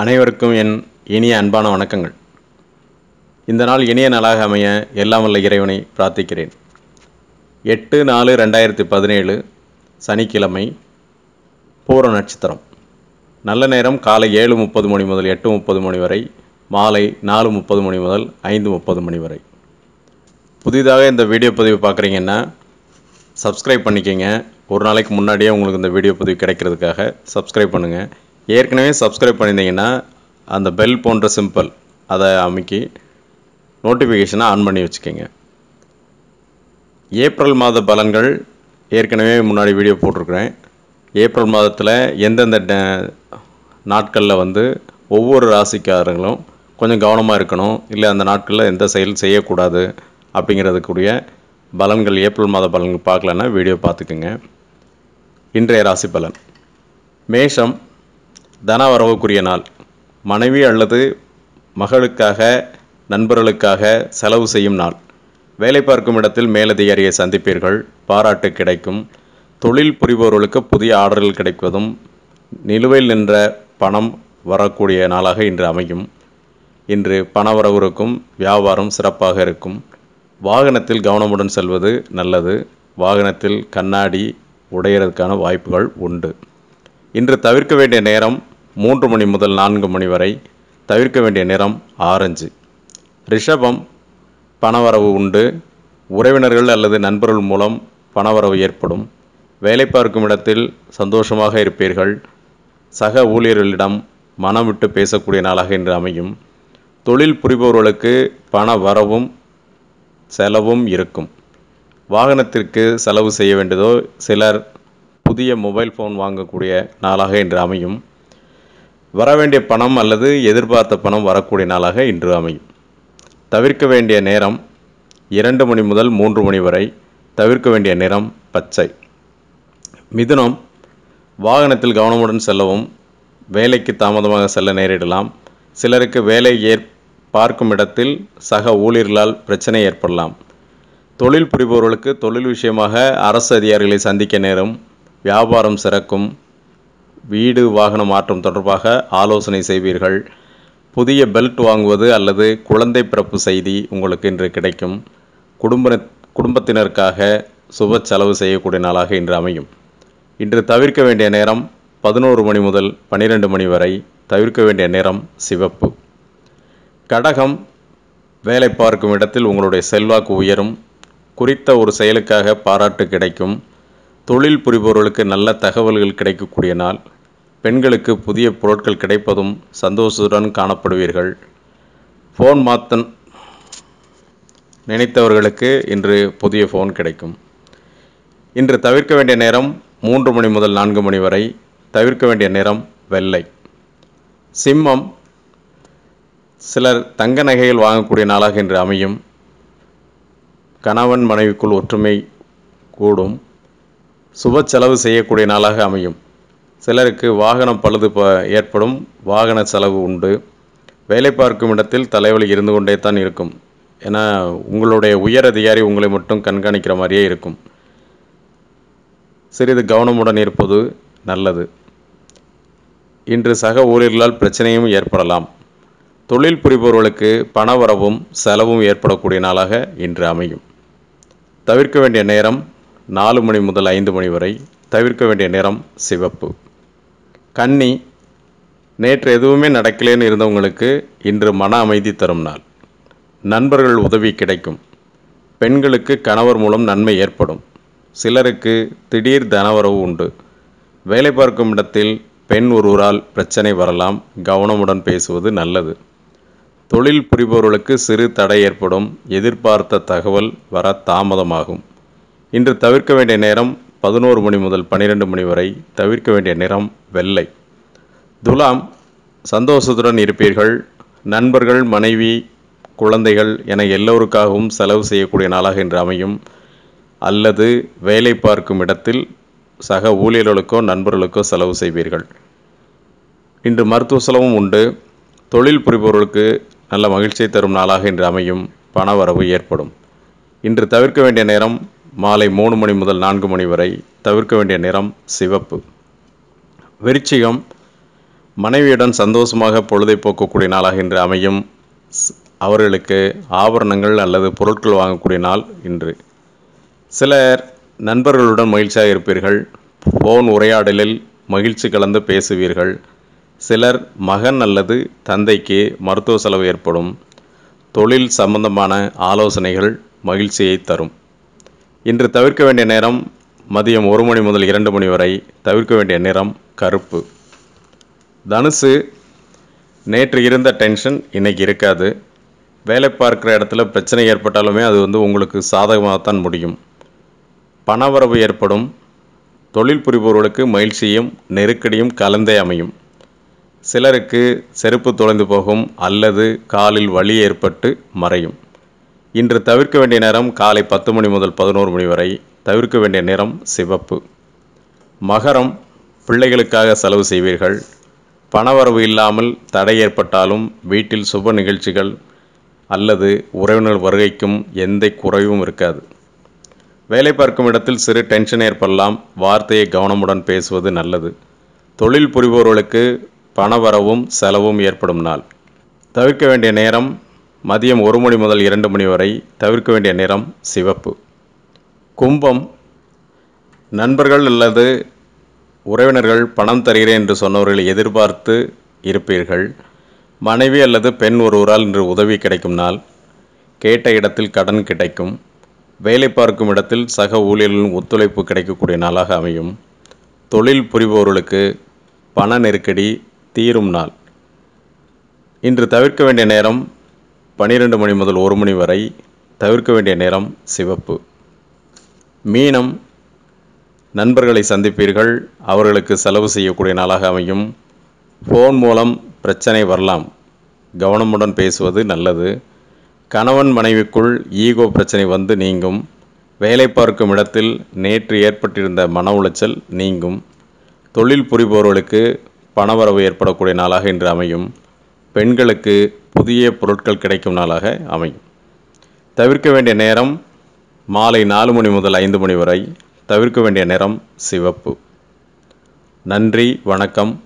அனைவருக்கும் என் இனிய அன்பான வணக்கங்கள். இந்த நாள் இனிய நாளாக அமைய எல்லாம் வல்ல இறைவனை பிரார்த்திக்கிறேன். எட்டு நாலு ரெண்டாயிரத்தி பதினேழு சனிக்கிழமை பூர நட்சத்திரம். நல்ல நேரம் காலை ஏழு முப்பது மணி முதல் எட்டு முப்பது மணி வரை மாலை நாலு முப்பது மணி முதல் ஐந்து முப்பது மணி வரை. புதிதாக இந்த வீடியோ பதிவு பார்க்குறீங்கன்னா சப்ஸ்கிரைப் பண்ணிக்கோங்க. ஒரு நாளைக்கு முன்னாடியே உங்களுக்கு இந்த வீடியோ பதிவு கிடைக்கிறதுக்காக சப்ஸ்கிரைப் பண்ணுங்கள் ஏற்கனவே சப்ஸ்கிரைப் பண்ணியிருந்தீங்கன்னா அந்த பெல் போன்ற சிம்பிள் அதை அமைக்கி நோட்டிஃபிகேஷனை ஆன் பண்ணி வச்சுக்கோங்க. ஏப்ரல் மாத பலன்கள் ஏற்கனவே முன்னாடி வீடியோ போட்டிருக்கிறேன். ஏப்ரல் மாதத்தில் எந்தெந்த ட- நாட்களில் வந்து ஒவ்வொரு ராசிக்காரங்களும் கொஞ்சம் கவனமாக இருக்கணும். இல்லை அந்த நாட்களில் எந்த செயல் செய்யக்கூடாது அப்படிங்கிறதுக்குரிய பலன்கள் ஏப்ரல் மாத பலன்கள் பார்க்கலன்னா வீடியோ பார்த்துக்குங்க. இன்றைய ராசி பலன். மேஷம் தன வரவுக்குரிய நாள். மனைவி அல்லது மகளுக்காக நண்பர்களுக்காக செலவு செய்யும் நாள். வேலை பார்க்கும் இடத்தில் மேலதிகாரியை சந்திப்பீர்கள் பாராட்டு கிடைக்கும். தொழில் புரிபவர்களுக்கு புதிய ஆர்டர்கள் கிடைப்பதும் நிலுவையில் நின்ற பணம் வரக்கூடிய நாளாக இன்று அமையும். இன்று பணவரவு இருக்கும் வியாபாரம் சிறப்பாக இருக்கும். வாகனத்தில் கவனமுடன் செல்வது நல்லது. வாகனத்தில் கண்ணாடி உடையறதுக்கான வாய்ப்புகள் உண்டு. இன்று தவிர்க்க வேண்டிய நேரம் மூன்று மணி முதல் நான்கு மணி வரை தவிர்க்க வேண்டிய நிறம் ஆரஞ்சு. ரிஷபம் பணவரவு உண்டு. உறவினர்கள் அல்லது நண்பர்கள் மூலம் பணவரவு ஏற்படும். வேலை பார்க்கும் இடத்தில் சந்தோஷமாக இருப்பீர்கள். சக ஊழியர்களிடம் மனம் விட்டு பேசக்கூடிய நாளாக இன்று அமையும். தொழில் புரிபவர்களுக்கு பண வரவும் செலவும் இருக்கும். வாகனத்திற்கு செலவு செய்ய வேண்டியதோ சிலர் புதிய மொபைல் ஃபோன் வாங்கக்கூடிய நாளாக இன்று அமையும். வர வேண்டிய பணம் அல்லது எதிர்பார்த்த பணம் வரக்கூடிய நாளாக இன்று அமையும். தவிர்க்க வேண்டிய நேரம் இரண்டு மணி முதல் மூன்று மணி வரை தவிர்க்க வேண்டிய நிறம் பச்சை. மிதுனம் வாகனத்தில் கவனமுடன் செல்லவும் வேலைக்கு தாமதமாக செல்ல நேரிடலாம். சிலருக்கு வேலை ஏற் பார்க்கும் இடத்தில் சக ஊழியர்களால் பிரச்சனை ஏற்படலாம். தொழில் புரிபவர்களுக்கு தொழில் விஷயமாக அரசு அதிகாரிகளை சந்திக்க நேரும் வியாபாரம் சிறக்கும் வீடு வாகன மாற்றம் தொடர்பாக ஆலோசனை செய்வீர்கள். புதிய பெல்ட் வாங்குவது அல்லது குழந்தை பிறப்பு செய்தி உங்களுக்கு இன்று கிடைக்கும். குடும்ப குடும்பத்தினருக்காக சுப செலவு செய்யக்கூடிய நாளாக இன்று அமையும். இன்று தவிர்க்க வேண்டிய நேரம் பதினோரு மணி முதல் பன்னிரெண்டு மணி வரை தவிர்க்க வேண்டிய நேரம் சிவப்பு. கடகம் வேலை பார்க்கும் இடத்தில் உங்களுடைய செல்வாக்கு உயரும். குறித்த ஒரு செயலுக்காக பாராட்டு கிடைக்கும். தொழில் புரிபவர்களுக்கு நல்ல தகவல்கள் கிடைக்கக்கூடிய நாள். பெண்களுக்கு புதிய பொருட்கள் கிடைப்பதும் சந்தோஷத்துடன் காணப்படுவீர்கள். ஃபோன் மாத்தன் நினைத்தவர்களுக்கு இன்று புதிய ஃபோன் கிடைக்கும். இன்று தவிர்க்க வேண்டிய நேரம் மூன்று மணி முதல் நான்கு மணி வரை தவிர்க்க வேண்டிய நேரம் வெள்ளை. சிம்மம் சிலர் தங்க நகைகள் வாங்கக்கூடிய நாளாக இன்று அமையும். கணவன் மனைவிக்குள் ஒற்றுமை கூடும். சுப செலவு செய்யக்கூடிய நாளாக அமையும். சிலருக்கு வாகனம் பழுது ப ஏற்படும். வாகன செலவு உண்டு. வேலை பார்க்கும் இடத்தில் தலைவலி இருந்து கொண்டே தான் இருக்கும். ஏன்னா உங்களுடைய உயர் அதிகாரி உங்களை மட்டும் கண்காணிக்கிற மாதிரியே இருக்கும். சிறிது கவனமுடன் இருப்பது நல்லது. இன்று சக ஊழியர்களால் பிரச்சனையும் ஏற்படலாம். தொழில் புரிபவர்களுக்கு பணவரவும் செலவும் ஏற்படக்கூடிய நாளாக இன்று அமையும். தவிர்க்க வேண்டிய நேரம் நாலு மணி முதல் ஐந்து மணி வரை தவிர்க்க வேண்டிய நிறம் சிவப்பு. கன்னி நேற்று எதுவுமே நடக்கலேன்னு இருந்தவங்களுக்கு இன்று மன அமைதி தரும் நாள். நண்பர்கள் உதவி கிடைக்கும். பெண்களுக்கு கணவர் மூலம் நன்மை ஏற்படும். சிலருக்கு திடீர் தனவரவு உண்டு. வேலை பார்க்கும் இடத்தில் பெண் ஒருவரால் பிரச்சனை வரலாம். கவனமுடன் பேசுவது நல்லது. தொழில் புரிபவர்களுக்கு சிறு தடை ஏற்படும். எதிர்பார்த்த தகவல் வர தாமதமாகும். இன்று தவிர்க்க வேண்டிய நேரம் பதினோரு மணி முதல் பன்னிரெண்டு மணி வரை தவிர்க்க வேண்டிய நிறம் வெள்ளை. துலாம் சந்தோஷத்துடன் இருப்பீர்கள். நண்பர்கள் மனைவி குழந்தைகள் என எல்லோருக்காகவும் செலவு செய்யக்கூடிய நாளாக இன்று அமையும். அல்லது வேலை பார்க்கும் இடத்தில் சக ஊழியர்களுக்கோ நண்பர்களுக்கோ செலவு செய்வீர்கள். இன்று மருத்துவ செலவும் உண்டு. தொழில் புரிபவர்களுக்கு நல்ல மகிழ்ச்சியை தரும் நாளாக இன்று அமையும். பணவரவு ஏற்படும். இன்று தவிர்க்க வேண்டிய நேரம் மாலை மூணு மணி முதல் நான்கு மணி வரை தவிர்க்க வேண்டிய நிறம் சிவப்பு. விருச்சிகம் மனைவியுடன் சந்தோஷமாக பொழுதை போக்கக்கூடிய நாளாக இன்று அமையும். அவர்களுக்கு ஆபரணங்கள் அல்லது பொருட்கள் வாங்கக்கூடிய நாள் இன்று. சிலர் நண்பர்களுடன் மகிழ்ச்சியாக இருப்பீர்கள். ஃபோன் உரையாடலில் மகிழ்ச்சி கலந்து பேசுவீர்கள். சிலர் மகன் அல்லது தந்தைக்கு மருத்துவ செலவு ஏற்படும். தொழில் சம்பந்தமான ஆலோசனைகள் மகிழ்ச்சியை தரும். இன்று தவிர்க்க வேண்டிய நேரம் மதியம் ஒரு மணி முதல் இரண்டு மணி வரை தவிர்க்க வேண்டிய நிறம் கருப்பு. தனுசு நேற்று இருந்த டென்ஷன் இன்றைக்கி இருக்காது. வேலை பார்க்குற இடத்துல பிரச்சனை ஏற்பட்டாலுமே அது வந்து உங்களுக்கு சாதகமாகத்தான் முடியும். பணவரவு ஏற்படும். தொழில் புரிபவர்களுக்கு மகிழ்ச்சியும் நெருக்கடியும் கலந்தே அமையும். சிலருக்கு செருப்பு தொலைந்து போகும் அல்லது காலில் வலி ஏற்பட்டு மறையும். இன்று தவிர்க்க வேண்டிய நேரம் காலை பத்து மணி முதல் பதினோரு மணி வரை தவிர்க்க வேண்டிய நிறம் சிவப்பு. மகரம் பிள்ளைகளுக்காக செலவு செய்வீர்கள். பணவரவு இல்லாமல் தடை ஏற்பட்டாலும் வீட்டில் சுப நிகழ்ச்சிகள் அல்லது உறவினர் வருகைக்கும் எந்த குறைவும் இருக்காது. வேலை பார்க்கும் இடத்தில் சிறு டென்ஷன் ஏற்படலாம். வார்த்தையை கவனமுடன் பேசுவது நல்லது. தொழில் புரிபவர்களுக்கு பணவரவும் செலவும் ஏற்படும் நாள். தவிர்க்க வேண்டிய நேரம் மதியம் ஒரு மணி முதல் இரண்டு மணி வரை தவிர்க்க வேண்டிய நிறம் சிவப்பு. கும்பம் நண்பர்கள் அல்லது உறவினர்கள் பணம் தருகிறேன் என்று சொன்னவர்களை எதிர்பார்த்து இருப்பீர்கள். மனைவி அல்லது பெண் ஒருவரால் இன்று உதவி கிடைக்கும் நாள். கேட்ட இடத்தில் கடன் கிடைக்கும். வேலை பார்க்கும் இடத்தில் சக ஊழியர்களின் ஒத்துழைப்பு கிடைக்கக்கூடிய நாளாக அமையும். தொழில் புரிபவர்களுக்கு பண நெருக்கடி தீரும் நாள். இன்று தவிர்க்க வேண்டிய நேரம் பனிரெண்டு மணி முதல் ஒரு மணி வரை தவிர்க்க வேண்டிய நேரம் சிவப்பு. மீனம் நண்பர்களை சந்திப்பீர்கள் அவர்களுக்கு செலவு செய்யக்கூடிய நாளாக அமையும். ஃபோன் மூலம் பிரச்சனை வரலாம். கவனமுடன் பேசுவது நல்லது. கணவன் மனைவிக்குள் ஈகோ பிரச்சனை வந்து நீங்கும். வேலை பார்க்கும் இடத்தில் நேற்று ஏற்பட்டிருந்த மன உளைச்சல் நீங்கும். தொழில் புரிபவர்களுக்கு பணவரவு ஏற்படக்கூடிய நாளாக இன்று அமையும். பெண்களுக்கு புதிய பொருட்கள் கிடைக்கும் நாளாக அமையும். தவிர்க்க வேண்டிய நேரம் மாலை நாலு மணி முதல் ஐந்து மணி வரை தவிர்க்க வேண்டிய நிறம் சிவப்பு. நன்றி வணக்கம்.